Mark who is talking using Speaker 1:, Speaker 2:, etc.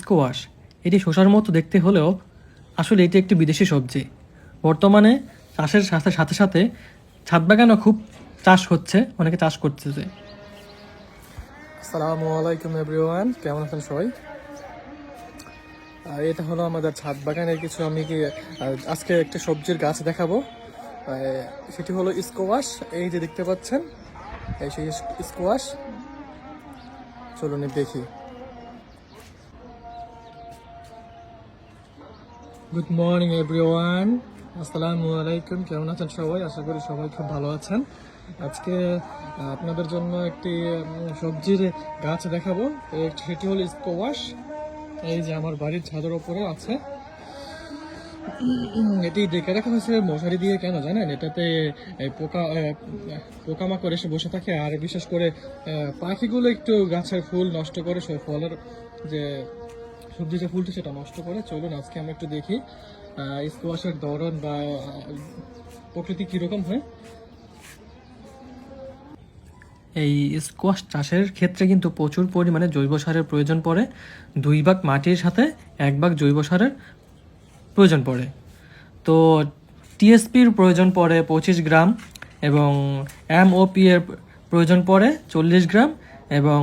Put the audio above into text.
Speaker 1: Squash. এটি শসার মতো দেখতে হলেও আসলে এটি একটি বিদেশি সবজি। বর্তমানে চাষের সাথে সাথে সাথে ছাদ বাগানও খুব চাষ হচ্ছে, অনেকে চাষ করতেছে। আসসালামু আলাইকুম এভরিওয়ান, কেমন আছেন সবাই? এটা হলো আমাদের ছাদ বাগানের কিছু আমি কি আজকে একটা সবজির গাছ দেখাবো। সেটি হলো স্কোয়াশ, এই যে দেখতে পাচ্ছেন, এই সেই স্কোয়াশ। চলুন দেখি। গুড মর্নিং এভরিওয়ান আসসালামু আলাইকুম। কেমন আছেন সবাই? আশা করি সবাই খুব ভালো আছেন। আজকে আপনাদের জন্য একটি সবজির গাছ দেখাবো। সেটি হল স্কোয়াশ। এই যে আমার বাড়ির ছাদের ওপরে আছে। এটি ডেকে রাখা হয়েছে মশারি দিয়ে, কেন জানেন? এটাতে পোকা পোকামাকড় এসে বসে থাকে। আর বিশেষ করে পাখিগুলো একটু গাছের ফুল নষ্ট করে, সে ফলের যে সবজি যে ফুলটা সেটা নষ্ট করে চলুন, আজকে আমরা একটু দেখি স্কোয়াশের ধরন বা প্রকৃতি কীরকম হয়। এই স্কোয়াশ চাষের ক্ষেত্রে কিন্তু প্রচুর পরিমাণে জৈব সারের প্রয়োজন পড়ে। দুই ভাগ মাটির সাথে এক ভাগ জৈব সারের প্রয়োজন পড়ে। তো টিএসপির প্রয়োজন পড়ে পঁচিশ গ্রাম এবং এমওপি এর প্রয়োজন পড়ে চল্লিশ গ্রাম এবং